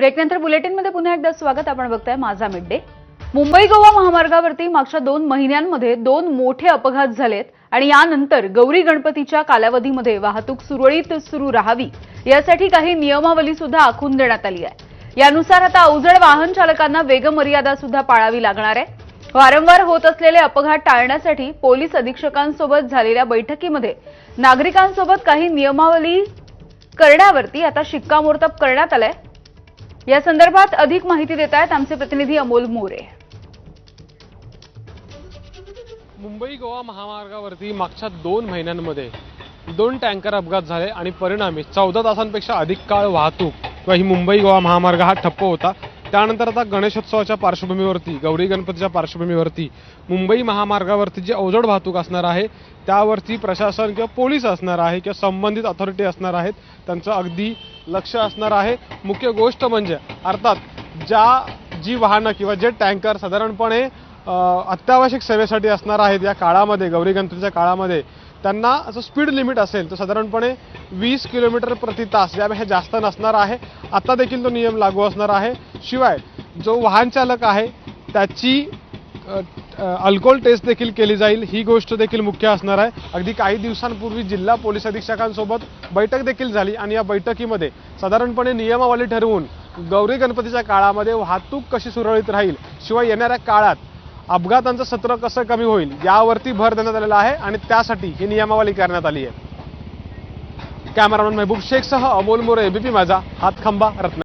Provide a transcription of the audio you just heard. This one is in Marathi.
ब्रेकनंतर बुलेटिनमध्ये पुन्हा एकदा स्वागत आपण बघताय. माझा मिड डे. मुंबई गोवा महामार्गावरती मागच्या दोन महिन्यांमध्ये दोन मोठे अपघात झालेत आणि यानंतर गौरी गणपतीच्या कालावधीमध्ये वाहतूक सुरळीत सुरू राहावी यासाठी काही नियमावली सुद्धा आखून देण्यात आली आहे. यानुसार आता अवजड वाहन चालकांना वेगमर्यादा सुद्धा पाळावी लागणार आहे. वारंवार होत असलेले अपघात टाळण्यासाठी पोलीस अधीक्षकांसोबत झालेल्या बैठकीमध्ये नागरिकांसोबत काही नियमावली करण्यावरती आता शिक्कामोर्तब करण्यात आलंय. या संदर्भात अधिक माहिती देत आहेत आमचे प्रतिनिधी अमोल मोरे. मुंबई गोवा महामार्गावरती मागच्या दोन महिन्यांमध्ये दोन टँकर अपघात झाले आणि परिणामी चौदा तासांपेक्षा अधिक काळ वाहतूक किंवा ही मुंबई गोवा महामार्ग हा ठप्प होता. त्यानंतर आता गणेशोत्सवाच्या पार्श्वभूमीवरती गौरी गणपतीच्या पार्श्वभूमीवरती मुंबई महामार्गावरती जी अवजड वाहतूक असणार आहे त्यावरती प्रशासन किंवा पोलीस असणार आहे किंवा संबंधित अथॉरिटी असणार आहेत त्यांचं अगदी लक्ष असणार आहे. मुख्य गोष्ट म्हणजे अर्थात ज्या जी वाहनं किंवा जे टँकर साधारणपणे अत्यावश्यक सेवेसाठी असणार आहेत या काळामध्ये गौरी गणपतीच्या काळामध्ये त्यांना जो स्पीड लिमिट असेल तर साधारणपणे वीस किलोमीटर प्रति तास यापेक्षा जास्त नसणार आहे आता देखील तो नियम लागू असणार आहे. शिवाय जो वाहन चालक आहे त्याची अल्कोहोल टेस्ट देखील केली जाईल ही गोष्ट देखील मुख्य असणार आहे. अगदी काही दिवसांपूर्वी जिल्हा पोलीस अधीक्षकांसोबत बैठक देखील झाली आणि या बैठकीमध्ये साधारणपणे नियमावली ठरवून गौरी गणपतीच्या काळामध्ये वाहतूक कशी सुरळीत राहील शिवाय येणाऱ्या काळात अपघातांचं सत्र कसं कमी होईल यावरती भर देण्यात आलेला आहे आणि त्यासाठी ही नियमावली करण्यात आली आहे. कॅमेरामॅन महबूब शेखसह अमोल मोरे एबीपी माझा हातखंबा रत्न